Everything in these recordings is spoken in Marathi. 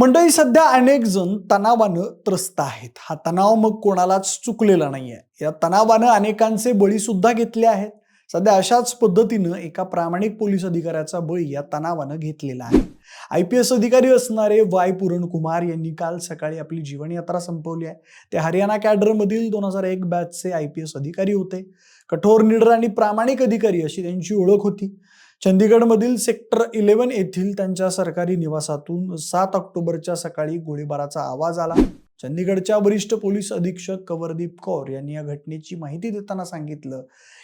मंडळी सध्या अनेक जण तणावानं त्रस्त आहेत. हा तणाव मग कोणालाच चुकलेला नाहीये. या तणावानं अनेकांचे बळी सुद्धा घेतले आहेत. सध्या अशाच पद्धतीनं एका प्रामाणिक पोलीस अधिकाऱ्याचा बळी या तणावानं घेतलेला आहे. आय पी एस अधिकारी असणारे वाय पुरण कुमार यांनी काल सकाळी आपली जीवनयात्रा संपवली आहे. ते हरियाणा कॅडरमधील दोन हजार एक बॅचचे आय पी एस अधिकारी होते. कठोर निडर आणि प्रामाणिक अधिकारी अशी त्यांची ओळख होती. चंदीगडमधील सेक्टर इलेव्हन येथील त्यांच्या सरकारी निवासातून सात ऑक्टोबरच्या सकाळी गोळीबाराचा आवाज आला. चंदीगडच्या वरिष्ठ पोलीस अधीक्षक कवरदीप कौर यांनी या घटनेची माहिती देताना सांगितलं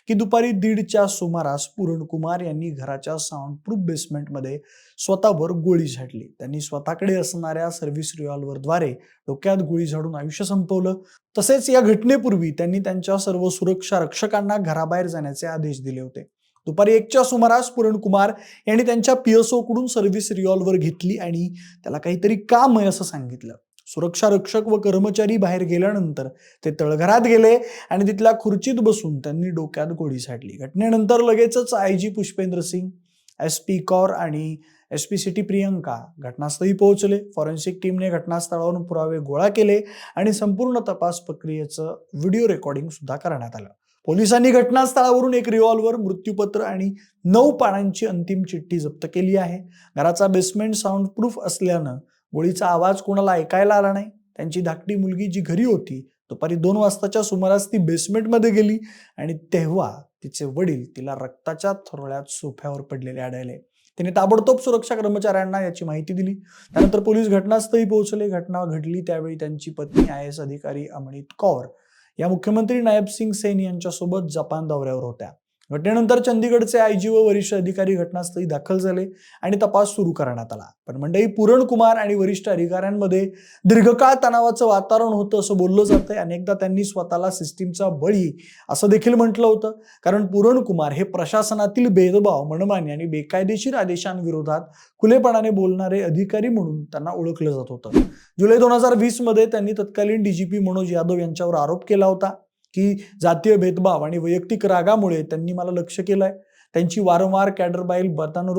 की दुपारी दीडच्या सुमारास पुरणकुमार यांनी घराच्या साऊंड प्रूफ बेसमेंटमध्ये स्वतःवर गोळी झाडली. त्यांनी स्वतःकडे असणाऱ्या सर्व्हिस रिव्हॉल्व्हरद्वारे डोक्यात गोळी झाडून आयुष्य संपवलं. तसेच या घटनेपूर्वी त्यांनी त्यांच्या सर्व सुरक्षा रक्षकांना घराबाहेर जाण्याचे आदेश दिले होते. दुपारी एकच्या सुमारास पुरणकुमार यांनी त्यांच्या पीएसओकडून सर्व्हिस रिव्हॉल्व्हर घेतली आणि त्याला काहीतरी काम आहे असं सांगितलं. सुरक्षा रक्षक व कर्मचारी बाहेर गेल्यानंतर ते तळघरात गेले आणि तिथल्या खुर्चीत बसून त्यांनी डोक्यात गोळी झाडली घटनेनंतर लगेचच I. G. Pushpendra Singh S. P. Kaur आणि एस. पी. सिटी प्रियंका घटनास्थळी पोहोचले. फॉरेन्सिक टीमने घटनास्थळावरून पुरावे गोळा केले आणि संपूर्ण तपास प्रक्रियेचं व्हिडिओ रेकॉर्डिंग सुद्धा करण्यात आलं. पोलिसांनी घटनास्थळावरून एक रिव्हॉल्वर मृत्यूपत्र आणि नऊ पानांची अंतिम चिठ्ठी जप्त केली आहे. घराचा बेसमेंट साऊंड प्रूफ असल्यानं गोळीचा आवाज कोणाला ऐकायला आला नाही. त्यांची धाकटी मुलगी जी घरी होती दुपारी दोन वाजताच्या सुमारास ती बेसमेंटमध्ये गेली आणि तेव्हा तिचे वडील तिला रक्ताच्या थरोळ्यात सोफ्यावर पडलेले आढळले. तिने ताबडतोब सुरक्षा कर्मचाऱ्यांना याची माहिती दिली. त्यानंतर पोलीस घटनास्थळी पोहोचले. घटना घडली त्यावेळी त्यांची पत्नी आय एस अधिकारी अमणित कौर या मुख्यमंत्री नायब सिंग सेन यांच्यासोबत जपान दौऱ्यावर होत्या. घटनेनंतर चंदीगडचे आयजी व वरिष्ठ अधिकारी घटनास्थळी दाखल झाले आणि तपास सुरू करण्यात आला. पण मंडळी पुरणकुमार आणि वरिष्ठ अधिकाऱ्यांमध्ये दीर्घकाळ तणावाचं वातावरण होतं असं बोललं जातं अनेकदा त्यांनी स्वतःला सिस्टीमचा बळी असं देखील म्हटलं होतं. कारण पुरणकुमार हे प्रशासनातील भेदभाव मनमानी आणि बेकायदेशीर आदेशांविरोधात खुलेपणाने बोलणारे अधिकारी म्हणून त्यांना ओळखलं जात होतं. जुलै दोन हजार वीसमध्ये त्यांनी तत्कालीन डीजीपी मनोज यादव यांच्यावर आरोप केला होता. की जातीय भेदभाव आणि वैयक्तिक रागामुळे त्यांनी मला लक्ष केलंय. त्यांची वारंवार कॅडर बाईल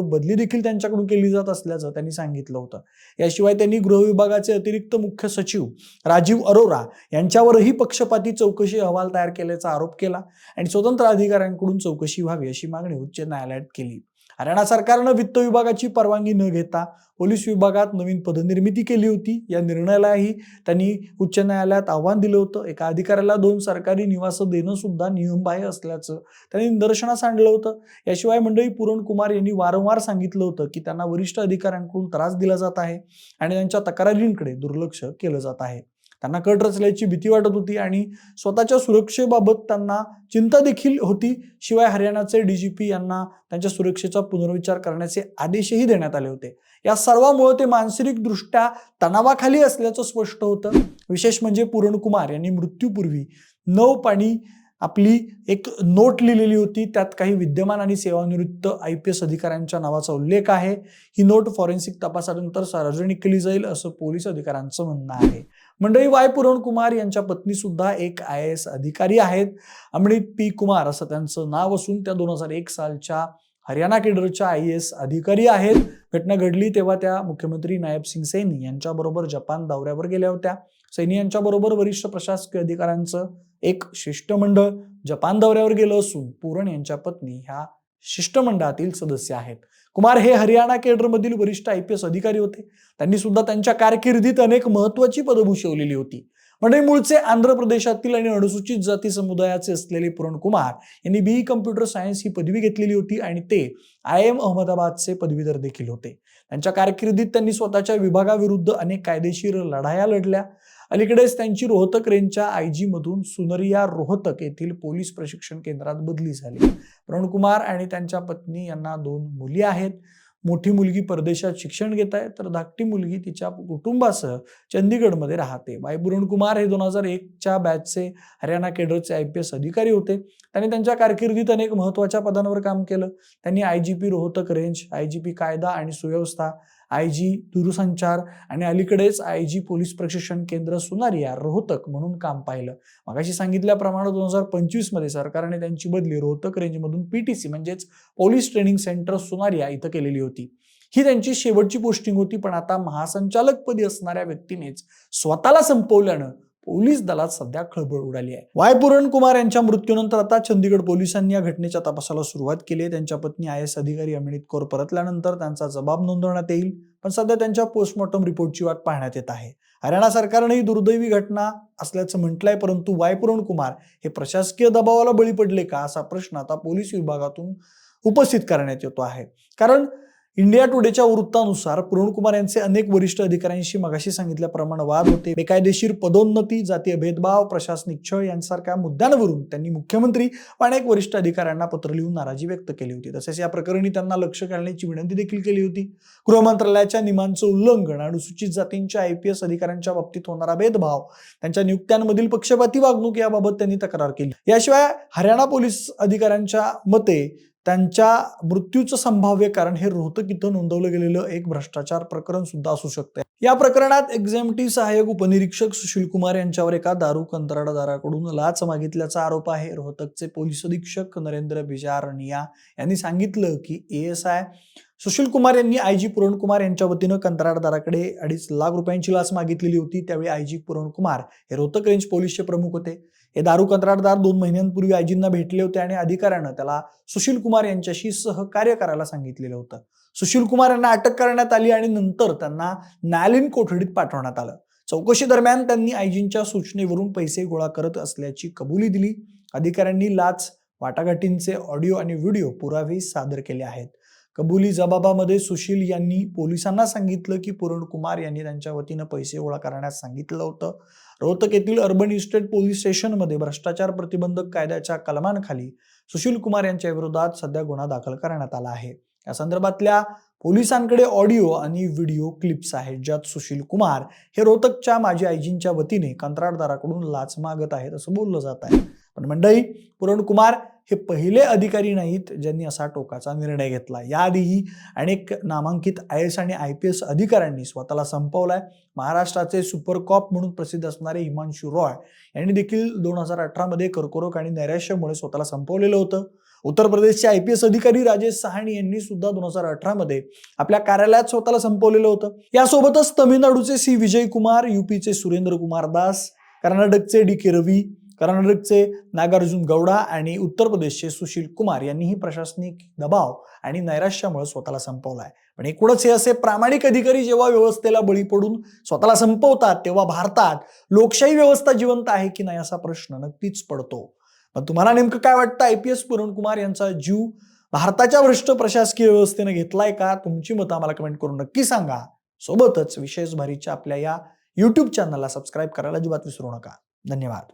बदली देखील त्यांच्याकडून केली जात असल्याचं त्यांनी सांगितलं होतं. याशिवाय त्यांनी गृह विभागाचे अतिरिक्त मुख्य सचिव राजीव अरोरा यांच्यावरही पक्षपाती चौकशी अहवाल तयार केल्याचा आरोप केला आणि स्वतंत्र अधिकाऱ्यांकडून चौकशी व्हावी अशी मागणी उच्च न्यायालयात केली. हरियाणा सरकारनं वित्त विभागाची परवानगी न घेता पोलीस विभागात नवीन पदनिर्मिती केली होती. या निर्णयालाही त्यांनी उच्च न्यायालयात आव्हान दिलं होतं. एका अधिकाऱ्याला दोन सरकारी निवासं देणं सुद्धा नियमबाह्य असल्याचं त्यांनी निदर्शनास आणलं होतं. याशिवाय मंडळी पुरणकुमार यांनी वारंवार सांगितलं होतं की त्यांना वरिष्ठ अधिकाऱ्यांकडून त्रास दिला जात आहे आणि त्यांच्या तक्रारींकडे दुर्लक्ष केलं जात आहे. त्यांना कट रचल्याची भीती वाटत होती आणि स्वतःच्या सुरक्षेबाबत त्यांना चिंता देखील होती. शिवाय हरियाणाचे डीजीपी यांना त्यांच्या सुरक्षेचा पुनर्विचार करण्याचे आदेशही देण्यात आले होते. या सर्वामुळे ते मानसिकदृष्ट्या तणावाखाली असल्याचं स्पष्ट होतं. विशेष म्हणजे पुरणकुमार यांनी मृत्यूपूर्वी नऊ पाणी आपली एक नोट लिहिलेली होती. त्यात काही विद्यमान आणि सेवानिवृत्त आय पी एस अधिकाऱ्यांच्या नावाचा उल्लेख आहे. ही नोट फॉरेन्सिक तपासानंतर सार्वजनिक केली जाईल असं पोलीस अधिकाऱ्यांचं म्हणणं आहे. मंडळी वाय पुरण कुमार यांच्या पत्नी सुद्धा एक आय एस अधिकारी आहेत. अमृत पी कुमार असं त्यांचं नाव असून त्या दोन हजार एक सालच्या हरियाणा केडरच्या आय एस अधिकारी आहेत. घटना घडली तेव्हा त्या मुख्यमंत्री नायब सिंग सैनी यांच्याबरोबर जपान दौऱ्यावर गेल्या होत्या. सैनी यांच्याबरोबर वरिष्ठ प्रशासकीय अधिकाऱ्यांचं एक शिष्टमंडळ जपान दौऱ्यावर गेलं असून पुरण यांच्या पत्नी ह्या शिष्टमंडळातील सदस्य आहेत. कुमार हे हरियाणा केडरमधील वरिष्ठ आय पी एस अधिकारी होते. त्यांनी सुद्धा त्यांच्या कारकिर्दीत अनेक महत्वाची पदं भूषवलेली होती. म्हणजे मूळचे आंध्र प्रदेशातील आणि अनुसूचित जाती समुदायाचे असलेले पूरण कुमार यांनी बी कम्प्युटर सायन्स ही पदवी घेतलेली होती आणि ते आय एम अहमदाबादचे पदवीधर देखील होते. त्यांच्या कारकिर्दीत त्यांनी स्वतःच्या विभागाविरुद्ध अनेक कायदेशीर लढाया लढल्या. अलीकडेच त्यांची रोहतक रेंजच्या आय जी मधून सुनरिया रोहतक येथील पोलीस प्रशिक्षण केंद्रात बदली झाली. प्रण कुमार आणि त्यांच्या पत्नी यांना दोन मुली आहेत. मोठी मुलगी परदेशात शिक्षण घेत आहे तर धाकटी मुलगी तिच्या कुटुंबासह चंदीगडमध्ये राहते. वाय बुरण कुमार हे दोन हजार एकच्या बॅचचे हरियाणा केडरचे आय पी एस अधिकारी होते. त्यांनी त्यांच्या कारकिर्दीत अनेक महत्त्वाच्या पदांवर काम केलं. त्यांनी I G P Rohtak range I G P कायदा आणि सुव्यवस्था आय जी दूरसंचार आणि अलीकडेच आय जी पोलीस प्रशिक्षण केंद्र सुनारिया रोहतक म्हणून काम पाहिलं. मगाशी सांगितल्याप्रमाणे दोन हजार पंचवीसमध्ये सरकारने त्यांची बदली रोहतक रेंजमधून पीटीसी म्हणजेच पोलीस ट्रेनिंग सेंटर सुनारिया इथं केलेली होती. ही त्यांची शेवटची पोस्टिंग होती पण आता महासंचालकपदी असणाऱ्या व्यक्तीनेच स्वतःला संपवल्यानं पोलीस दलात सध्या खळबळ उडाली आहे. वाय. पुरण कुमार यांच्या मृत्यूनंतर आता चंदीगड पोलिसांनी या घटनेच्या तपासाला सुरुवात केली आहे. त्यांच्या पत्नी आय. एस. अधिकारी अमित कौर परतल्यानंतर त्यांचा जबाब नोंदवण्यात येईल. पण सध्या त्यांच्या पोस्टमॉर्टम रिपोर्टची वाट पाहण्यात येत आहे. हरियाणा सरकारने ही दुर्दैवी घटना असल्याचं म्हटलंय परंतु वाय. पुरण कुमार हे प्रशासकीय दबावाला बळी पडले का असा प्रश्न आता पोलीस विभागातून उपस्थित करण्यात येतो आहे. कारण इंडिया टुडेच्या वृत्तानुसार पुरण कुमार यांचे अनेक वरिष्ठ अधिकाऱ्यांशी मगाशी सांगितल्याप्रमाणे वाद होते. बेकायदेशीर पदोन्नती जातीय भेदभाव प्रशासनिक छळ यांसारख्या मुद्द्यांवरून त्यांनी मुख्यमंत्री व अनेक वरिष्ठ अधिकाऱ्यांना पत्र लिहून नाराजी व्यक्त केली होती. तसेच या प्रकरणी त्यांना लक्ष घालण्याची विनंती देखील केली होती. गृह मंत्रालयाच्या नियमांचं उल्लंघन अनुसूचित जातींच्या आय पी एस अधिकाऱ्यांच्या बाबतीत होणारा भेदभाव त्यांच्या नियुक्त्यांमधील पक्षपाती वागणूक याबाबत त्यांनी तक्रार केली. याशिवाय हरियाणा पोलीस अधिकाऱ्यांच्या मते त्यांच्या मृत्यूचं संभाव्य कारण हे रोहतक इथं नोंदवलं गेलेलं एक भ्रष्टाचार प्रकरण सुद्धा असू शकते या प्रकरणात एक्झामटी सहाय्यक उपनिरीक्षक सुशील कुमार यांच्यावर एका दारू कंत्राटदाराकडून लाच मागितल्याचा आरोप आहे. रोहतकचे पोलीस अधीक्षक नरेंद्र बिजारनिया यांनी सांगितलं की एस आय सुशील कुमार यांनी आय जी पुरणकुमार यांच्या वतीनं कंत्राटदाराकडे अडीच लाख रुपयांची लाच मागितलेली होती. त्यावेळी आय जी पुरण कुमार हे रोहतक रेंज पोलीसचे प्रमुख होते. हे दारू कंत्राटदार दोन महिन्यांपूर्वी आयजींना भेटले होते आणि अधिकाऱ्यानं त्याला सुशील कुमार यांच्याशी सहकार्य करायला सांगितलेलं होतं. सुशील कुमार यांना अटक करण्यात आली आणि नंतर त्यांना न्यायालयीन कोठडीत पाठवण्यात आलं. चौकशी दरम्यान त्यांनी आयजींच्या सूचनेवरून पैसे गोळा करत असल्याची कबुली दिली. अधिकाऱ्यांनी लाच वाटाघाटींचे ऑडिओ आणि व्हिडिओ पुरावे सादर केले आहेत. कबुली जबाबामध्ये सुशील यांनी पोलिसांना सांगितलं की पुरण कुमार यांनी त्यांच्या वतीनं पैसे गोळा करण्यास सांगितलं होतं. रोहतक येथील अर्बन इस्टेट पोलीस स्टेशनमध्ये भ्रष्टाचार प्रतिबंधक कायद्याच्या कलमांखाली सुशील कुमार यांच्या विरोधात सध्या गुन्हा दाखल करण्यात आला आहे. या संदर्भातल्या पोलिसांकडे ऑडिओ आणि व्हिडिओ क्लिप्स आहेत ज्यात सुशील कुमार हे रोहतकच्या माजी आयजींच्या वतीने कंत्राटदाराकडून लाच मागत आहेत असं बोललं जात आहे. पण मंडळी पुरण कुमार हे पहिले अधिकारी नाहीत ज्यांनी असा टोकाचा निर्णय घेतला. याआधीही अनेक नामांकित आय एस आणि आय पी एस अधिकाऱ्यांनी स्वतःला संपवलाय. महाराष्ट्राचे सुपर कॉप म्हणून प्रसिद्ध असणारे हिमांशू रॉय यांनी देखील दोन हजार अठरामध्ये कर्करोग आणि नैराश्यामुळे स्वतःला संपवलेलं होतं. उत्तर प्रदेशचे आय पी एस अधिकारी राजेश सहाणी यांनी सुद्धा दोन हजार अठरामध्ये आपल्या कार्यालयात स्वतःला संपवलेलं होतं. यासोबतच तमिळनाडूचे सी विजय कुमार युपीचे सुरेंद्र कुमार दास कर्नाटकचे डी के रवी कर्नाटकचे नागार्जुन गौडा आणि उत्तर प्रदेशचे सुशील कुमार यांनीही प्रशासनिक दबाव आणि नैराश्यामुळे स्वतःला संपवलाय. पण एकूणच हे असे प्रामाणिक अधिकारी जेव्हा व्यवस्थेला बळी पडून स्वतःला संपवतात तेव्हा भारतात लोकशाही व्यवस्था जिवंत आहे की नाही असा प्रश्न नक्कीच पडतो. तुम्हाला नेमकं काय वाटतं? आय पी एस पुरणकुमार यांचा जीव भारताच्या भ्रष्ट प्रशासकीय व्यवस्थेने घेतलाय का? तुमची मतं आम्हाला कमेंट करून नक्की सांगा. सोबतच विशेष भारीच्या आपल्या या युट्यूब चॅनलला सबस्क्राईब करायला अजिबात विसरू नका. धन्यवाद.